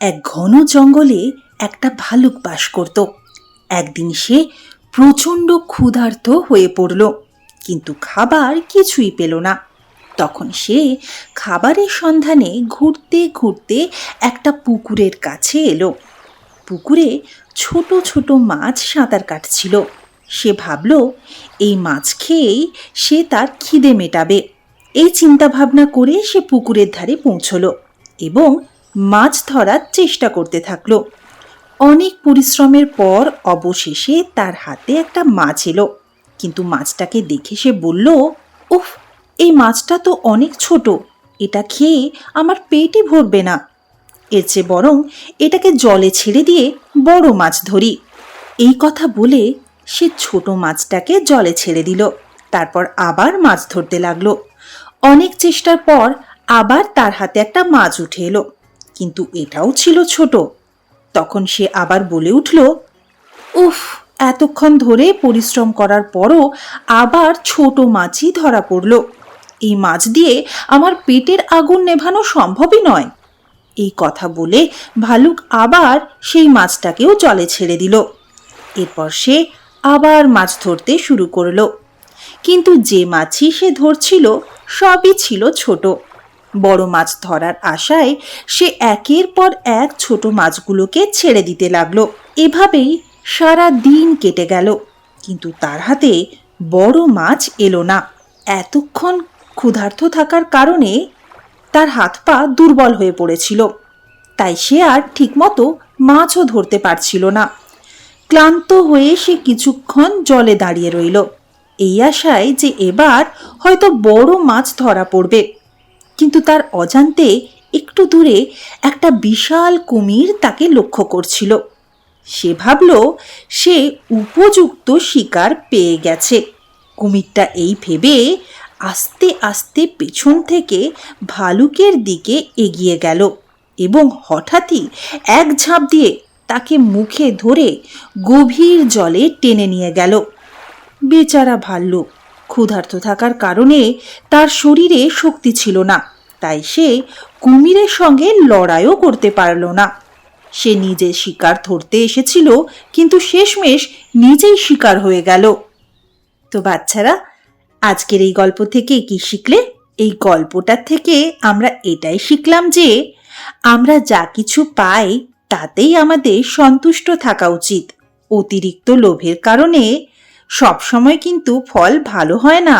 এক ঘন জঙ্গলে একটা ভালুক বাস করত। একদিন সে প্রচণ্ড ক্ষুধার্ত হয়ে পড়ল, কিন্তু খাবার কিছুই পেল না। তখন সে খাবারের সন্ধানে ঘুরতে ঘুরতে একটা পুকুরের কাছে এলো। পুকুরে ছোট ছোট মাছ সাঁতার কাটছিল। সে ভাবল, এই মাছ খেয়েই সে তার খিদে মেটাবে। এই চিন্তা ভাবনা করে সে পুকুরের ধারে পৌঁছলো এবং মাছ ধরার চেষ্টা করতে থাকল। অনেক পরিশ্রমের পর অবশেষে তার হাতে একটা মাছ এলো। কিন্তু মাছটাকে দেখে সে বলল, উফ, এই মাছটা তো অনেক ছোট। এটা খেয়ে আমার পেটই ভরবে না। এর চেয়ে বরং এটাকে জলে ছেড়ে দিয়ে বড় মাছ ধরি। এই কথা বলে সে ছোট মাছটাকে জলে ছেড়ে দিল। তারপর আবার মাছ ধরতে লাগল। অনেক চেষ্টার পর আবার তার হাতে একটা মাছ উঠে এলো। কিন্তু এটাও ছিল ছোট। তখন সে আবার বলে উঠল, উফ, এতক্ষণ ধরে পরিশ্রম করার পরও আবার ছোট মাছই ধরা পড়ল। এই মাছ দিয়ে আমার পেটের আগুন নেভানো সম্ভবই নয়। এই কথা বলে ভালুক আবার সেই মাছটাকেও জলে ছেড়ে দিল। এরপর সে আবার মাছ ধরতে শুরু করল। কিন্তু যে মাছই সে ধরছিল, সবই ছিল ছোট। বড় মাছ ধরার আশায় সে একের পর এক ছোট মাছগুলোকে ছেড়ে দিতে লাগল। এভাবেই সারা দিন কেটে গেল। কিন্তু তার হাতে বড় মাছ এলো না। এতক্ষণ ক্ষুধার্ত থাকার কারণে তার হাত পা দুর্বল হয়ে পড়েছিল। তাই সে আর ঠিকমতো মাছও ধরতে পারছিল না। ক্লান্ত হয়ে সে কিছুক্ষণ জলে দাঁড়িয়ে রইল। এই আশায় যে এবার হয়তো বড় মাছ ধরা পড়বে। কিন্তু তার অজান্তে একটু দূরে একটা বিশাল কুমির তাকে লক্ষ্য করছিল। সে ভাবল, সে উপযুক্ত শিকার পেয়ে গেছে। কুমিরটা এই ভেবে আস্তে আস্তে পেছন থেকে ভালুকের দিকে এগিয়ে গেল এবং হঠাৎই এক ঝাঁপ দিয়ে তাকে মুখে ধরে গভীর জলে টেনে নিয়ে গেল। বেচারা ভাল্লুক, ক্ষুধার্ত থাকার কারণে তার শরীরে শক্তি ছিল না। তাই সে কুমিরের সঙ্গে লড়াইও করতে পারল না। সে নিজে শিকার ধরতে এসেছিল, কিন্তু শেষমেশ নিজেই শিকার হয়ে গেল। তো বাচ্চারা, আজকের এই গল্প থেকে কি শিখলে? এই গল্পটার থেকে আমরা এটাই শিখলাম যে, আমরা যা কিছু পাই তাতেই আমাদের সন্তুষ্ট থাকা উচিত। অতিরিক্ত লোভের কারণে সবসময় কিন্তু ফল ভালো হয় না।